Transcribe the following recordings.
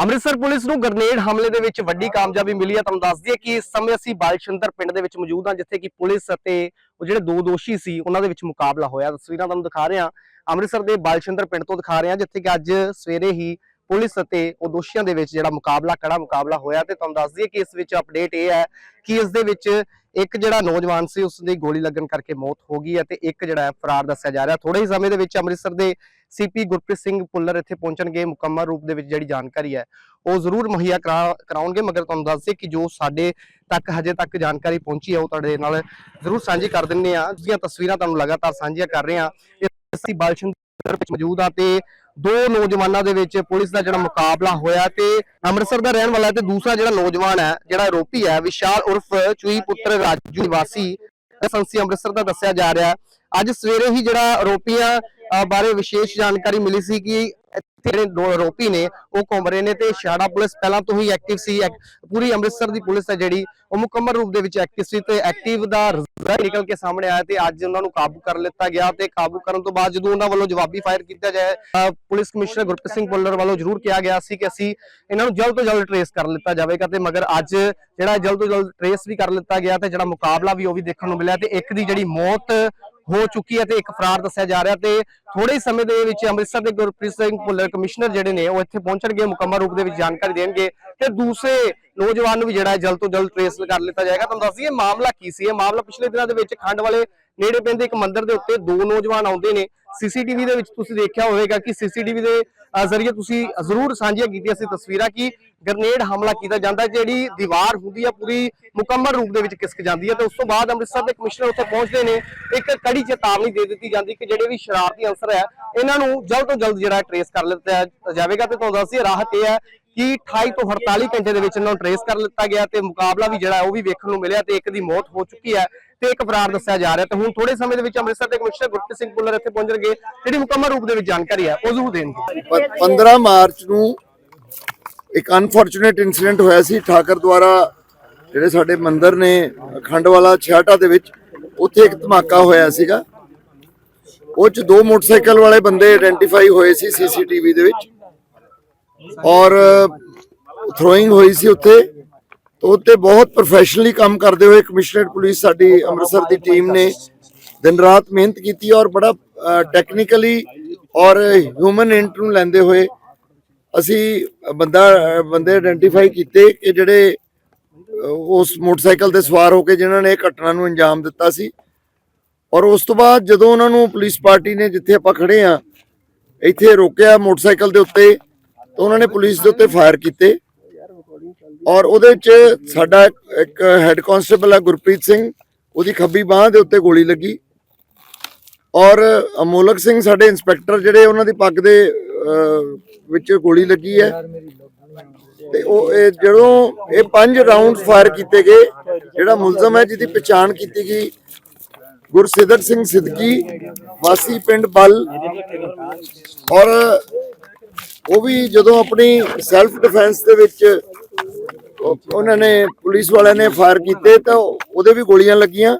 Amritsar police ਨੂੰ grenade ਹਮਲੇ ਦੇ ਵਿੱਚ ਵੱਡੀ ਕਾਮਯਾਬੀ ਮਿਲੀ ਹੈ। ਤੁਹਾਨੂੰ ਦੱਸ ਦਈਏ ਕਿ ਇਸ ਸਮੇਂ ਅਸੀਂ ਬਾਲਸ਼ੰਦਰ ਪਿੰਡ ਦੇ ਵਿੱਚ ਮੌਜੂਦ ਹਾਂ, ਜਿੱਥੇ ਕਿ ਪੁਲਿਸ ਅਤੇ ਉਹ ਜਿਹੜੇ ਦੋ ਦੋਸ਼ੀ ਸੀ, ਉਹਨਾਂ ਦੇ ਵਿੱਚ ਮੁਕਾਬਲਾ ਹੋਇਆ। ਤਸਵੀਰਾਂ ਤੁਹਾਨੂੰ ਦਿਖਾ ਰਹੇ ਹਾਂ। ਅੰਮ੍ਰਿਤਸਰ ਦੇ ਬਾਲਸ਼ੰਦਰ ਪਿੰਡ ਤੋਂ ਦਿਖਾ ਰਹੇ ਹਾਂ, ਜਿੱਥੇ ਕਿ ਅੱਜ ਸਵੇਰੇ ਹੀ ਪੁਲਿਸ ਅਤੇ ਉਹ ਦੋਸ਼ੀਆਂ ਦੇ ਵਿੱਚ ਜਿਹੜਾ ਮੁਕਾਬਲਾ, ਕੜਾ ਮੁਕਾਬਲਾ ਹੋਇਆ ਤੇ ਤੁਹਾਨੂੰ ਦੱਸ ਦਈਏ ਕਿ ਇਸ ਵਿੱਚ ਅਪਡੇਟ ਇਹ ਹੈ ਕਿ ਇਸ ਦੇ ਵਿੱਚ ਇੱਕ ਜਿਹੜਾ ਨੌਜਵਾਨ ਸੀ, ਉਸ ਦੀ ਗੋਲੀ ਲੱਗਣ ਕਰਕੇ ਮੌਤ ਹੋ ਗਈ ਹੈ ਤੇ ਇੱਕ ਜਿਹੜਾ ਫਰਾਰ ਦੱਸਿਆ ਜਾ ਰਿਹਾ। ਥੋੜੇ ਹੀ ਸਮੇਂ ਦੇ ਵਿੱਚ ਅੰਮ੍ਰਿਤਸਰ ਦੇ ਸੀਪੀ ਗੁਰਪ੍ਰੀਤ ਸਿੰਘ ਪੁੱਲਰ ਇੱਥੇ ਪਹੁੰਚਣਗੇ, ਮੁਕੰਮਲ ਰੂਪ ਦੇ ਵਿੱਚ ਜਿਹੜੀ ਜਾਣਕਾਰੀ ਹੈ, ਉਹ ਜ਼ਰੂਰ ਮੁਹੱਈਆ ਕਰਾਉਣਗੇ, ਮਗਰ ਤੁਹਾਨੂੰ ਦੱਸ ਦਈਏ ਕਿ ਜੋ ਸਾਡੇ ਤੱਕ ਹਜੇ ਤੱਕ ਜਾਣਕਾਰੀ ਪਹੁੰਚੀ ਹੈ, ਉਹ ਤੁਹਾਡੇ ਨਾਲ ਜ਼ਰੂਰ ਸਾਂਝੀ ਕਰ ਦਿੰਨੇ ਆ ਜਿਹੀਆਂ ਤਸਵੀਰਾਂ ਤੁਹਾਨੂੰ ਲਗਾਤਾਰ ਸਾਂਝੀਆਂ ਕਰ ਰਹੇ ਆ ਅਸੀਂ ਬਾਲਸ਼ੰਦਰ ਵਿੱਚ ਮੌਜੂਦ ਆ ਤੇ ਦੋ ਨੌਜਵਾਨਾਂ ਦੇ ਵਿੱਚ ਪੁਲਿਸ ਦਾ ਜਿਹੜਾ ਮੁਕਾਬਲਾ ਹੋਇਆ ਤੇ ਅੰਮ੍ਰਿਤਸਰ ਦਾ ਰਹਿਣ ਵਾਲਾ ਤੇ ਦੂਸਰਾ ਜਿਹੜਾ ਨੌਜਵਾਨ ਹੈ, ਜਿਹੜਾ ਆਰੋਪੀ ਹੈ, ਵਿਸ਼ਾਲ ਉਰਫ ਚੂਈ ਪੁੱਤਰ ਰਾਜੂ ਨਿਵਾਸੀ ਸੰਸੀ ਅੰਮ੍ਰਿਤਸਰ ਦਾ ਦੱਸਿਆ ਜਾ ਰਿਹਾ ਅੱਜ ਸਵੇਰੇ ਹੀ ਜਿਹੜਾ ਆਰੋਪੀਆਂ ਬਾਰੇ ਵਿਸ਼ੇਸ਼ ਜਾਣਕਾਰੀ ਮਿਲੀ ਸੀ ਕਿ ਜਿਹੜੇ ਆਰੋਪੀ ਨੇ, ਉਹ ਘੁੰਮ ਰਹੇ ਨੇ ਤੇ ਛਾੜਾ ਪੁਲਿਸ ਪਹਿਲਾਂ ਤੋਂ ਹੀ ਐਕਟਿਵ ਸੀ ਪੂਰੀ ਅੰਮ੍ਰਿਤਸਰ ਦੀ ਪੁਲਿਸ ਹੈ ਜਿਹੜੀ, ਉਹ ਮੁਕੰਮਲ ਰੂਪ ਦੇ ਵਿੱਚ ਐਕਟਿਵ ਸੀ ਤੇ ਐਕਟਿਵ ਦਾ ਰਿਜ਼ਲਟ ਨਿਕਲ ਕੇ ਸਾਹਮਣੇ ਆਇਆ ਤੇ ਅੱਜ ਉਹਨਾਂ ਨੂੰ ਕਾਬੂ ਕਰ ਲਿੱਤਾ ਗਿਆ ਤੇ ਕਾਬੂ ਕਰਨ ਤੋਂ ਬਾਅਦ ਜਦੋਂ ਉਹਨਾਂ ਵੱਲੋਂ ਜਵਾਬੀ ਫਾਇਰ ਕੀਤਾ ਜਾਏ ਪੁਲਿਸ ਕਮਿਸ਼ਨਰ ਗੁਰਪ੍ਰੀਤ ਸਿੰਘ ਪੁੱਲਰ ਵੱਲੋਂ ਜ਼ਰੂਰ ਕਿਹਾ ਗਿਆ ਸੀ ਕਿ ਅਸੀਂ ਇਹਨਾਂ ਨੂੰ ਜਲਦ ਤੋਂ ਜਲਦ ਟਰੇਸ ਕਰ ਲਿੱਤਾ ਜਾਵੇਗਾ ਤੇ ਮਗਰ ਅੱਜ ਜਿਹੜਾ ਜਲਦ ਤੋਂ ਜਲਦ ਟਰੇਸ ਵੀ ਕਰ ਲਿੱਤਾ ਗਿਆ ਤੇ ਜਿਹੜਾ ਮੁਕਾਬਲਾ ਵੀ ਉਹ ਵੀ ਦੇਖਣ ਨੂੰ ਮਿਲਿਆ ਤੇ ਇੱਕ ਦੀ ਜਿਹੜੀ ਮੌਤ ਹੋ ਚੁੱਕੀ ਹੈ ਤੇ ਇੱਕ ਫਰਾਰ ਦੱਸਿਆ ਜਾ ਰਿਹਾ ਤੇ ਥੋੜੇ ਹੀ ਸਮੇਂ ਦੇ ਵਿੱਚ ਅੰਮ੍ਰਿਤਸਰ ਦੇ ਗੁਰਪ੍ਰੀਤ ਸਿੰਘ ਭੁੱਲਰ ਕਮਿਸ਼ਨਰ ਜਿਹੜੇ ਨੇ, ਉਹ ਇੱਥੇ ਪਹੁੰਚਣਗੇ, ਮੁਕੰਮਲ ਰੂਪ ਦੇ ਵਿੱਚ ਜਾਣਕਾਰੀ ਦੇਣਗੇ ਤੇ ਦੂਸਰੇ ਨੌਜਵਾਨ ਨੂੰ ਵੀ ਜਿਹੜਾ ਹੈ ਜਲਦ ਤੋਂ ਜਲਦ ਟ੍ਰੇਸ ਕਰ ਲਿੱਤਾ ਜਾਏਗਾ। ਤੁਹਾਨੂੰ ਦੱਸ ਦਈਏ ਮਾਮਲਾ ਕੀ ਸੀ? ਇਹ ਮਾਮਲਾ ਪਿਛਲੇ ਦਿਨਾਂ ਦੇ ਵਿੱਚ ਖੰਡ ਵਾਲੇ ਨੇੜੇ ਪੈਂਦੇ ਇੱਕ ਮੰਦਿਰ ਦੇ ਉੱਤੇ ਦੋ ਨੌਜਵਾਨ ਆਉਂਦੇ ਨੇ। ਸੀਸੀਟੀਵੀ ਦੇ ਵਿੱਚ ਤੁਸੀਂ ਦੇਖਿਆ ਹੋਵੇਗਾ ਕਿ ਸੀਸੀਟੀਵੀ ਦੇ ਅ, ਜ਼ਰੀਏ ਤੁਸੀਂ ਜ਼ਰੂਰ ਸਾਂਝੀਆਂ ਕੀਤੀਆਂ ਸੀ ਤਸਵੀਰਾਂ ਕਿ ਗ੍ਰਨੇਡ ਹਮਲਾ ਕੀਤਾ ਜਾਂਦਾ ਜਿਹੜੀ ਦੀਵਾਰ ਹੁੰਦੀ ਹੈ ਪੂਰੀ ਮੁਕੰਮਲ ਰੂਪ ਦੇ ਵਿੱਚ ਕਿਸਕ ਜਾਂਦੀ ਹੈ ਤੇ ਉਸ ਤੋਂ ਬਾਅਦ ਅੰਮ੍ਰਿਤਸਰ ਦੇ ਕਮਿਸ਼ਨਰ ਉੱਥੇ ਪਹੁੰਚਦੇ ਨੇ ਇੱਕ ਕੜੀ ਚੇਤਾਵਨੀ ਦੇ ਦਿੱਤੀ ਜਾਂਦੀ ਕਿ ਜਿਹੜੇ ਵੀ ਸ਼ਰਾਰਤੀ ਅਨਸਰ ਹੈ ਇਹਨਾਂ ਨੂੰ ਜਲਦ ਤੋਂ ਜਲਦ ਜਿਹੜਾ ਟਰੇਸ ਕਰ ਲਿੱਤਾ ਜਾਵੇਗਾ ਤੇ ਤੁਹਾਨੂੰ ਦੱਸਦੀ ਰਾਹਤ ਇਹ ਹੈ ਕਿ 28 ਤੋਂ 48 ਘੰਟੇ ਦੇ ਵਿੱਚ ਇਹਨਾਂ ਨੂੰ ਟਰੇਸ ਕਰ ਲਿੱਤਾ ਗਿਆ ਤੇ ਮੁਕਾਬਲਾ ਵੀ ਜਿਹੜਾ ਉਹ ਵੀ ਵੇਖਣ ਨੂੰ ਮਿਲਿਆ ਤੇ ਇੱਕ ਦੀ ਮੌਤ ਹੋ ਚੁੱਕੀ ਹੈ। ਤੇ ਇੱਕ ਫਰਾਰ ਦੱਸਿਆ ਜਾ ਰਿਹਾ ਤੇ ਹੁਣ ਥੋੜੇ ਸਮੇਂ ਦੇ ਵਿੱਚ ਅੰਮ੍ਰਿਤਸਰ ਦੇ ਕਮਿਸ਼ਨਰ ਗੁਰਪ੍ਰੀਤ ਸਿੰਘ ਪੁੱਲਰ ਇੱਥੇ ਪਹੁੰਚਣਗੇ ਜਿਹੜੀ ਮੁਕੰਮਲ ਰੂਪ ਦੇ ਵਿੱਚ ਜਾਣਕਾਰੀ ਹੈ, ਉਹ ਜ਼ਰੂਰ ਦੇਣਗੇ। 15 ਮਾਰਚ ਨੂੰ ਇੱਕ ਅਨਫੋਰਚੂਨੇਟ ਇਨਸੀਡੈਂਟ ਹੋਇਆ ਸੀ, ਠਾਕਰ ਦੁਆਰਾ ਜਿਹੜੇ ਸਾਡੇ ਮੰਦਿਰ ਨੇ ਅਖੰਡ ਵਾਲਾ ਛਿਆਟਾ ਦੇ ਵਿੱਚ, ਉੱਥੇ ਇੱਕ ਧਮਾਕਾ ਹੋਇਆ ਸੀਗਾ। ਉਹ ਚ ਦੋ ਮੋਟਰਸਾਈਕਲ ਵਾਲੇ ਬੰਦੇ ਆਇਡੈਂਟੀਫਾਈ ਹੋਏ ਸੀ, ਸੀਸੀਟੀਵੀ ਦੇ ਵਿੱਚ ਔਰ ਥਰੋਇੰਗ ਹੋਈ ਸੀ ਉੱਥੇ। ਤਾਂ ਉੱਤੇ ਬਹੁਤ ਪ੍ਰੋਫੈਸ਼ਨਲੀ ਕੰਮ ਕਰਦੇ ਹੋਏ ਕਮਿਸ਼ਨਰੇਟ ਪੁਲਿਸ ਸਾਡੀ ਅੰਮ੍ਰਿਤਸਰ ਦੀ ਟੀਮ ਨੇ ਦਿਨ ਰਾਤ ਮਿਹਨਤ ਕੀਤੀ ਔਰ ਬੜਾ ਟੈਕਨੀਕਲੀ ਔਰ ਹਿਊਮਨ ਇੰਟ ਨੂੰ ਲੈਂਦੇ ਹੋਏ ਅਸੀਂ ਬੰਦਾ ਬੰਦੇ ਆਇਡੈਂਟੀਫਾਈ ਕੀਤੇ ਕਿ ਜਿਹੜੇ ਉਸ ਮੋਟਰਸਾਈਕਲ ਤੇ ਸਵਾਰ ਹੋ ਕੇ ਜਿਨ੍ਹਾਂ ਨੇ ਇਹ ਘਟਨਾ ਨੂੰ ਅੰਜਾਮ ਦਿੱਤਾ ਸੀ। ਔਰ ਉਸ ਤੋਂ ਬਾਅਦ ਜਦੋਂ ਉਹਨਾਂ ਨੂੰ ਪੁਲਿਸ ਪਾਰਟੀ ਨੇ ਜਿੱਥੇ ਆਪਾਂ ਖੜੇ ਆ ਇੱਥੇ ਰੋਕਿਆ ਮੋਟਰਸਾਈਕਲ ਦੇ ਉੱਤੇ, ਤਾਂ ਉਹਨਾਂ ਨੇ ਪੁਲਿਸ ਦੇ ਉੱਤੇ ਫਾਇਰ ਕੀਤੇ। ਔਰ ਉਹਦੇ ਵਿੱਚ ਸਾਡਾ ਇੱਕ ਹੈੱਡ ਕਾਂਸਟੇਬਲ ਹੈ ਗੁਰਪ੍ਰੀਤ ਸਿੰਘ, ਉਹਦੀ ਖੱਬੀ ਬਾਹ ਦੇ ਉੱਤੇ ਗੋਲੀ ਲੱਗੀ। ਔਰ ਅਮੋਲਕ ਸਿੰਘ ਸਾਡੇ ਇੰਸਪੈਕਟਰ ਜਿਹੜੇ ਉਹਨਾਂ ਦੀ ਪੱਗ ਦੇ ਵਿੱਚ ਗੋਲੀ ਲੱਗੀ ਹੈ। ਤੇ ਉਹ, ਇਹ ਜਦੋਂ ਇਹ ਪੰਜ ਰਾਉਂਡ ਫਾਇਰ ਕੀਤੇ ਗਏ, ਜਿਹੜਾ ਮੁਲਜ਼ਮ ਹੈ ਜਿਹਦੀ ਪਛਾਣ ਕੀਤੀ ਗਈ, ਗੁਰਸਿੱਧਰ ਸਿੰਘ ਸਿੱਧਕੀ, ਵਾਸੀ ਪਿੰਡ ਬਲ। ਔਰ ਉਹ ਵੀ ਜਦੋਂ ਆਪਣੀ ਸੈਲਫ ਡਿਫੈਂਸ ਦੇ ਵਿੱਚ ਉਹਨਾਂ ਨੇ ਪੁਲਿਸ ਵਾਲਿਆਂ ਨੇ ਫਾਇਰ ਕੀਤੇ ਤਾਂ ਉਹਦੇ ਵੀ ਗੋਲੀਆਂ ਲੱਗੀਆਂ।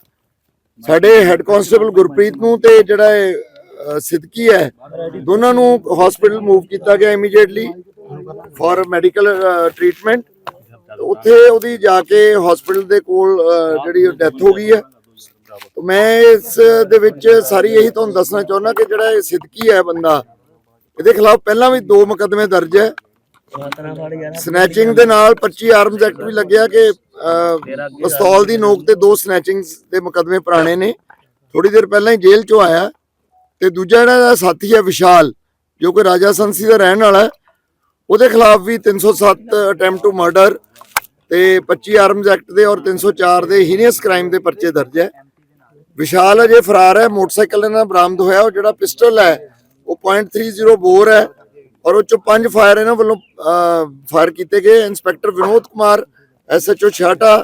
ਸਾਡੇ ਹੈੱਡ ਕਾਂਸਟੇਬਲ ਗੁਰਪ੍ਰੀਤ ਨੂੰ ਤੇ ਜਿਹੜਾ ਸਿੱਧਕੀ ਹੈ, ਦੋਨਾਂ ਨੂੰ ਹਸਪੀਟਲ ਮੂਵ ਕੀਤਾ ਗਿਆ ਇਮੀਡੀਏਟਲੀ ਫॉर ਮੈਡੀਕਲ ਟ੍ਰੀਟਮੈਂਟ ਉੱਥੇ ਉਹਦੀ ਜਾ ਕੇ ਹਸਪੀਟਲ ਦੇ ਕੋਲ ਜਿਹੜੀ ਡੈਥ ਹੋ ਗਈ ਹੈ। ਮੈਂ ਇਸ ਦੇ ਵਿੱਚ ਸਾਰੀ ਇਹੀ ਤੁਹਾਨੂੰ ਦੱਸਣਾ ਚਾਹੁੰਦਾ ਕਿ ਜਿਹੜਾ ਇਹ ਸਿੱਧਕੀ ਹੈ ਬੰਦਾ, ਇਹਦੇ ਖਿਲਾਫ ਪਹਿਲਾਂ ਵੀ ਦੋ ਮੁਕੱਦਮੇ ਦਰਜ ਹੈ। ਸਨੈਚਿੰਗ ਦੇ ਨਾਲ 25 ਆਰਮਸ ਐਕਟ ਵੀ ਲੱਗਿਆ ਕਿ ਪਿਸਤੌਲ ਦੀ ਨੋਕ ਤੇ ਦੋ ਸਨੈਚਿੰਗ ਦੇ ਮੁਕੱਦਮੇ ਪੁਰਾਣੇ ਨੇ। ਥੋੜੀ ਦੇਰ ਪਹਿਲਾਂ ਹੀ ਜੇਲ੍ਹ ਚੋਂ ਆਇਆ। ਤੇ ਦੂਜਾ ਜਿਹੜਾ ਇਹਦਾ ਸਾਥੀ ਹੈ ਵਿਸ਼ਾਲ ਜੋ ਕਿ ਰਾਜਾ ਸੰਸੀ ਦਾ ਰਹਿਣ ਵਾਲਾ ਹੈ ਉਹਦੇ ਖਿਲਾਫ ਵੀ 307 ਅਟੈਂਪਟ ਟੂ ਮਰਡਰ ਤੇ 25 ਆਰਮਸ ਐਕਟ ਦੇ ਔਰ 304 ਦੇ ਹੀਨੀਅਸ ਕ੍ਰਾਈਮ ਦੇ ਪਰਚੇ ਦਰਜ ਹੈ। ਵਿਸ਼ਾਲ ਅਜੇ ਫਰਾਰ ਹੈ ਮੋਟਰਸਾਈਕਲ ਇਹਨਾਂ ਬਰਾਮਦ ਹੋਇਆ ਉਹ ਜਿਹੜਾ ਪਿਸਟਲ ਹੈ ਉਹ .30 ਬੋਰ ਹੈ। ਔਰ ਉਹ ਚੋਂ ਪੰਜ ਫਾਇਰ ਇਹਨਾਂ ਵੱਲੋਂ ਫਾਇਰ ਕੀਤੇ ਗਏ। ਇੰਸਪੈਕਟਰ ਵਿਨੋਦ ਕੁਮਾਰ, ਐਸਐਚਓ ਛਾਟਾ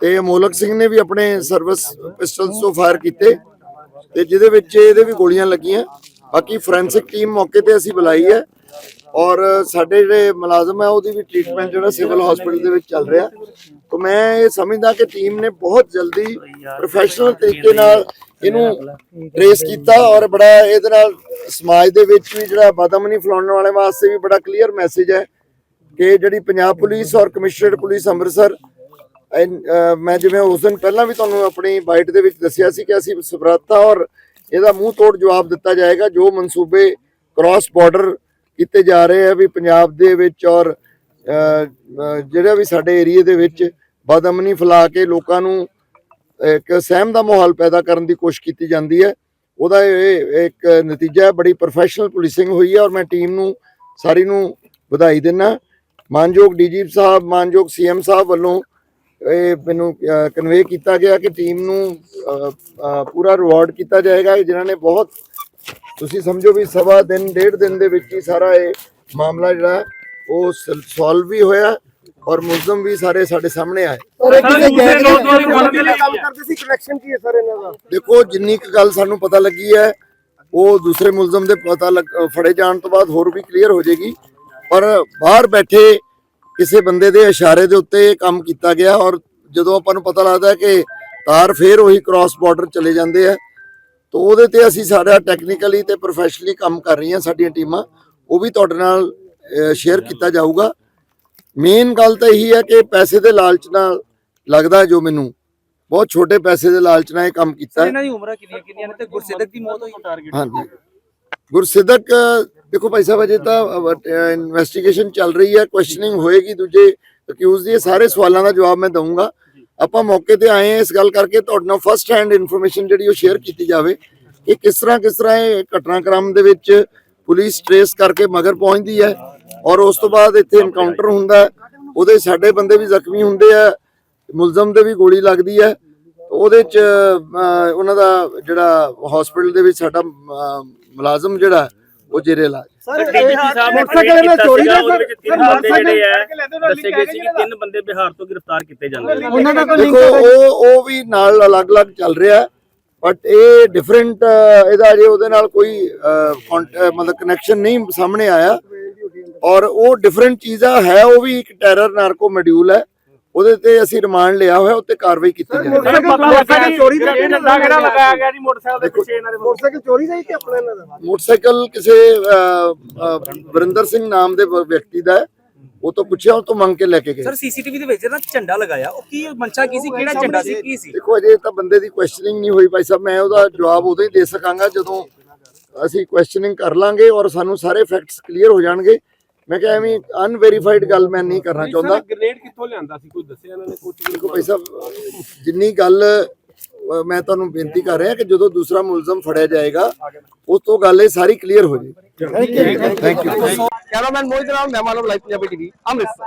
ਤੇ ਅਮੋਲਕ ਸਿੰਘ ਨੇ ਵੀ ਆਪਣੇ ਸਰਵਿਸ ਪਿਸਟਲਸ ਤੋਂ ਫਾਇਰ ਕੀਤੇ ਤੇ ਜਿਹਦੇ ਵਿੱਚ ਇਹਦੇ ਵੀ ਗੋਲੀਆਂ ਲੱਗੀਆਂ। ਬਾਕੀ ਫੋਰੈਂਸਿਕ ਟੀਮ ਮੌਕੇ ਤੇ ਅਸੀਂ ਬੁਲਾਈ ਹੈ ਔਰ ਸਾਡੇ ਜਿਹੜੇ ਮੁਲਾਜ਼ਮ ਹੈ, ਉਹਦੀ ਵੀ ਟ੍ਰੀਟਮੈਂਟ ਜਿਹੜਾ ਸਿਵਲ ਹਸਪੀਟਲ ਦੇ ਵਿੱਚ ਚੱਲ ਰਿਹਾ। ਤਾਂ ਮੈਂ ਇਹ ਸਮਝਦਾ ਕਿ ਟੀਮ ਨੇ ਬਹੁਤ ਜਲਦੀ ਪ੍ਰੋਫੈਸ਼ਨਲ ਤਰੀਕੇ ਨਾਲ ਇਹਨੂੰ ਟ੍ਰੇਸ ਕੀਤਾ ਔਰ ਬੜਾ ਇਹਦੇ ਨਾਲ ਸਮਾਜ ਦੇ ਵਿੱਚ ਵੀ ਜਿਹੜਾ ਬਦਮਨੀ ਫਲਾਉਣ ਵਾਲੇ ਵਾਸਤੇ ਵੀ ਬੜਾ ਕਲੀਅਰ ਮੈਸੇਜ ਹੈ ਕਿ ਜਿਹੜੀ ਪੰਜਾਬ ਪੁਲਿਸ ਔਰ ਕਮਿਸ਼ਨਰਡ ਪੁਲਿਸ ਅੰਮ੍ਰਿਤਸਰ ਮੈਂ ਜਿਵੇਂ ਉਸ ਦਿਨ ਪਹਿਲਾਂ ਵੀ ਤੁਹਾਨੂੰ ਆਪਣੀ ਬਾਈਟ ਦੇ ਵਿੱਚ ਦੱਸਿਆ ਸੀ ਕਿ ਅਸੀਂ ਸਬਰਾਤਾ ਔਰ ਇਹਦਾ ਮੂੰਹ ਤੋੜ ਜਵਾਬ ਦਿੱਤਾ ਜਾਏਗਾ ਜੋ ਮਨਸੂਬੇ ਕ੍ਰਾਸ ਬਾਰਡਰ ਕੀਤੇ ਜਾ ਰਹੇ ਆ ਵੀ ਪੰਜਾਬ ਦੇ ਵਿੱਚ ਔਰ ਜਿਹੜਾ ਵੀ ਸਾਡੇ ਏਰੀਏ ਦੇ ਵਿੱਚ ਬਦਅਮਨੀ ਫੈਲਾ ਕੇ ਲੋਕਾਂ ਨੂੰ ਇੱਕ ਸਹਿਮ ਦਾ ਮਾਹੌਲ ਪੈਦਾ ਕਰਨ ਦੀ ਕੋਸ਼ਿਸ਼ ਕੀਤੀ ਜਾਂਦੀ ਹੈ। ਉਹਦਾ ਇਹ ਇੱਕ ਨਤੀਜਾ ਹੈ ਬੜੀ ਪ੍ਰੋਫੈਸ਼ਨਲ ਪੁਲਿਸਿੰਗ ਹੋਈ ਹੈ ਔਰ ਮੈਂ ਟੀਮ ਨੂੰ ਸਾਰੀ ਨੂੰ ਵਧਾਈ ਦਿੰਦਾ ਮਾਨਯੋਗ ਡੀਜੀਪੀ ਸਾਹਿਬ ਮਾਨਯੋਗ ਸੀਐਮ ਸਾਹਿਬ ਵੱਲੋਂ ਇਹ ਮੈਨੂੰ ਕਨਵੇ ਕੀਤਾ ਗਿਆ ਕਿ ਟੀਮ ਨੂੰ ਪੂਰਾ ਰਿਵਾਰਡ ਕੀਤਾ ਜਾਏਗਾ। ਜਿਨ੍ਹਾਂ ਨੇ ਬਹੁਤ ਤੁਸੀਂ ਸਮਝੋ ਵੀ ਸਵਾ ਦਿਨ ਡੇਢ ਦਿਨ ਦੇ ਵਿੱਚ ਹੀ ਸਾਰਾ ਇਹ ਮਾਮਲਾ ਜਿਹੜਾ ਹੈ, ਉਹ ਸੋਲਵ ਵੀ ਹੋਇਆ। ਔਰ ਮੁਲਜ਼ਮ ਵੀ ਸਾਰੇ ਸਾਡੇ ਸਾਹਮਣੇ ਆਏ। ਔਰ ਸਰ, ਦੀ ਗੱਲ ਕੰਮ ਕਰਦੇ ਸੀ ਕਨੈਕਸ਼ਨ ਕੀ ਹੈ ਸਰ ਇਹਨਾਂ ਦਾ? ਦੇਖੋ ਜਿੰਨੀ ਕੁ ਗੱਲ ਸਾਨੂੰ ਪਤਾ ਲੱਗੀ ਹੈ ਉਹ ਦੂਸਰੇ ਮੁਲਜ਼ਮ ਦੇ ਪਤਾ ਫੜੇ ਜਾਣ ਤੋਂ ਬਾਅਦ ਹੋਰ ਵੀ ਕਲੀਅਰ ਹੋ ਜਾਏਗੀ। ਪਰ ਬਾਹਰ ਬੈਠੇ ਕਿਸੇ ਬੰਦੇ ਦੇ ਇਸ਼ਾਰੇ ਦੇ ਉੱਤੇ ਇਹ ਕੰਮ ਕੀਤਾ ਗਿਆ ਔਰ ਜਦੋਂ ਆਪਾਂ ਨੂੰ ਪਤਾ ਲੱਗਦਾ ਹੈ ਕਿ ਤਾਰ ਫੇਰ ਉਹੀ ਕ੍ਰਾਸ ਬਾਰਡਰ ਚਲੇ ਜਾਂਦੇ ਆ ਤਾਂ ਉਹਦੇ ਤੇ ਅਸੀਂ ਸਾਡਾ ਟੈਕਨੀਕਲੀ ਤੇ ਪ੍ਰੋਫੈਸ਼ਨਲੀ ਕੰਮ ਕਰ ਰਹੀਆਂ ਸਾਡੀਆਂ ਟੀਮਾਂ ਉਹ ਵੀ ਤੁਹਾਡੇ ਨਾਲ ਸ਼ੇਅਰ ਕੀਤਾ ਜਾਊਗਾ। ਮੇਨ ਗੱਲ ਤਾਂ ਇਹੀ ਹੈ ਕਿ ਪੈਸੇ ਦੇ ਲਾਲਚ ਨਾਲ ਲੱਗਦਾ ਜੋ ਮੈਨੂੰ। ਬਹੁਤ ਛੋਟੇ ਪੈਸੇ ਦੇ ਲਾਲਚ ਨਾਲ ਇਹ ਕੰਮ ਕੀਤਾ। ਇਹਨਾਂ ਦੀ ਉਮਰਾਂ ਕਿੰਨੀਆਂ ਕਿੰਨੀਆਂ ਨੇ ਤੇ ਗੁਰਸਿੱਧਕ ਦੀ ਮੌਤ ਹੋਈ। ਟਾਰਗੇਟ ਹਾਂਜੀ। ਗੁਰਸਿੱਧਕ ਦੇਖੋ ਭਾਈ ਸਾਹਿਬ ਅਜੇ ਤਾਂ ਇਨਵੈਸਟੀਗੇਸ਼ਨ ਚੱਲ ਰਹੀ ਹੈ ਕੁਐਸਚਨਿੰਗ ਹੋਏਗੀ ਦੂਜੇ ਅਕਿਊਜ਼ ਦੀ। ਸਾਰੇ ਸਵਾਲਾਂ ਦਾ ਜਵਾਬ ਮੈਂ ਦਊਂਗਾ। ਆਪਾਂ ਮੌਕੇ ਤੇ ਆਏ ਹਾਂ ਇਸ ਗੱਲ ਕਰਕੇ ਤੁਹਾਡੇ ਨਾਲ ਫਸਟ ਹੈਂਡ ਇਨਫੋਰਮੇਸ਼ਨ ਜਿਹੜੀ ਉਹ ਸ਼ੇਅਰ ਕੀਤੀ ਜਾਵੇ ਕਿ ਕਿਸ ਤਰ੍ਹਾਂ ਕਿਸ ਤਰ੍ਹਾਂ ਇਹ ਘਟਨਾਕ੍ਰਮ ਦੇ ਵਿੱਚ ਪੁਲਿਸ ਟ੍ਰੇਸ ਕਰਕੇ ਮਗਰ ਪਹੁੰਚਦੀ ਹੈ। ਔਰ ਉਸ ਤੋਂ ਬਾਅਦ ਇੱਥੇ ਐਨਕਾਊਂਟਰ ਹੁੰਦਾ ਹੈ। ਉਹਦੇ ਸਾਡੇ ਬੰਦੇ ਵੀ ਜ਼ਖਮੀ ਹੁੰਦੇ ਆ ਮੁਲਜ਼ਮ ਦੇ ਵੀ ਗੋਲੀ ਲੱਗਦੀ ਹੈ। ਉਹਦੇ ਚ ਉਹਨਾਂ ਦਾ ਜਿਹੜਾ ਹਸਪੀਟਲ ਦੇ ਵਿੱਚ ਸਾਡਾ ਮੁਲਾਜ਼ਮ ਜਿਹੜਾ ਉਹ ਜੇਰੇ ਇਲਾਜ। ਸਰ ਡੀਜੀਪੀ ਸਾਹਿਬ ਨੇ ਮੋਟਰਸਾਈਕਲ ਇਹਨਾਂ ਚੋਰੀ ਦਾ ਉਹਦੇ ਸਰ ਵਿੱਚ ਤਿੰਨ ਬੰਦੇ ਜਿਹੜੇ ਆ। ਮੋਟਰਸਾਈਕਲ ਦੱਸੇ ਗਏ ਸੀ ਕਿ ਤਿੰਨ ਬੰਦੇ ਬਿਹਾਰ ਤੋਂ ਗ੍ਰਿਫਤਾਰ ਕੀਤੇ ਜਾਂਦੇ ਨੇ। ਉਹਨਾਂ ਦਾ ਕੋਈ ਦੇਖੋ ਉਹ ਉਹ ਵੀ ਨਾਲ ਅਲੱਗ-ਅਲੱਗ ਚੱਲ ਰਿਹਾ ਬਟ ਇਹ ਡਿਫਰੈਂਟ ਇਹਦਾ ਜੇ ਉਹਦੇ ਨਾਲ ਕੋਈ ਮਤਲਬ ਕਨੈਕਸ਼ਨ ਨਹੀਂ ਸਾਹਮਣੇ ਆਇਆ। ਔਰ ਉਹ ਡਿਫਰੈਂਟ ਚੀਜ਼ਾਂ ਹੈ ਉਹ ਵੀ ਇੱਕ ਟੈਰਰ ਨਾਰਕੋ ਮੋਡਿਊਲ ਹੈ। ਉਹਦੇ ਤੇ ਅਸੀਂ ਰਿਮਾਂਡ ਲਿਆ ਹੋਇਆ ਉੱਤੇ ਕਾਰਵਾਈ ਕੀਤੀ ਜਾਏਗੀ। ਸਰ, ਪਤਾ ਲੱਗਾ ਜੀ ਚੋਰੀ ਦਾ ਇਹ ਡੰਡਾ ਕਿਹੜਾ ਲਗਾਇਆ ਗਿਆ ਜੀ ਮੋਟਰਸਾਈਕਲ ਦੇ ਪਿੱਛੇ ਇਹਨਾਂ ਦੇ ਮੋਟਰਸਾਈਕਲ। ਚੋਰੀ ਦਾ ਹੀ ਕਿ ਆਪਣਾ ਇਹਨਾਂ ਦਾ? ਮੋਟਰਸਾਈਕਲ ਕਿਸੇ ਵਰਿੰਦਰ ਸਿੰਘ ਨਾਮ ਦੇ ਵਿਅਕਤੀ ਦਾ ਹੈ। ਉਹ ਤੋਂ ਪੁੱਛਿਆ ਉਹ ਤੋਂ ਮੰਗ ਕੇ ਲੈ ਕੇ ਗਏ। ਸਰ ਸੀਸੀਟੀਵੀ ਦੇ ਵਿੱਚ ਨਾ ਝੰਡਾ ਲਗਾਇਆ ਉਹ ਕੀ ਮਨਸ਼ਾ ਕੀ ਸੀ? ਕਿਹੜਾ ਝੰਡਾ ਸੀ? ਕੀ ਸੀ? ਦੇਖੋ ਅਜੇ ਤਾਂ ਬੰਦੇ ਦੀ ਕੁਐਸਚਨਿੰਗ ਨਹੀਂ ਹੋਈ ਭਾਈ ਸਾਹਿਬ। ਮੈਂ ਉਹਦਾ ਜਵਾਬ ਉਦੋਂ ਹੀ ਦੇ ਸਕਾਂਗਾ ਜਦੋਂ ਅਸੀਂ ਕੁਐਸਚਨਿੰਗ ਕਰ ਲਾਂਗੇ ਔਰ ਸਾਨੂੰ ਸਾਰੇ ਫੈਕਟਸ ਕਲੀਅਰ ਹੋ ਜਾਣਗੇ। ਮੈਂ ਕਿਹਾ ਐਵੇਂ ਅਨਵੈਰੀਫਾਈਡ ਗੱਲ ਮੈਂ ਨਹੀਂ ਕਰਨਾ ਚਾਹੁੰਦਾ। ਗ੍ਰੇਡ ਕਿੱਥੋਂ ਲਿਆਂਦਾ ਸੀ? ਕੋਈ ਦੱਸਿਆ ਇਹਨਾਂ ਨੇ ਕੁਝ ਦੇਖੋ ਭਾਈ ਸਾਹਿਬ ਜਿੰਨੀ ਗੱਲ ਮੈਂ ਤੁਹਾਨੂੰ ਬੇਨਤੀ ਕਰ ਰਿਹਾ ਕਿ ਜਦੋਂ ਦੂਸਰਾ ਮੁਲਜ਼ਮ ਫੜਿਆ ਜਾਏਗਾ ਉਸ ਤੋਂ ਗੱਲ ਇਹ ਸਾਰੀ ਕਲੀਅਰ ਹੋ ਜਾਏਗੀ। Thank you thank you cameraman Mohit ਨਾਲ ਮੈਂ ਮਾਨਵ ਲਾਈਵ ਪੰਜਾਬੀ ਟੀਵੀ ਅੰਮ੍ਰਿਤਸਰ।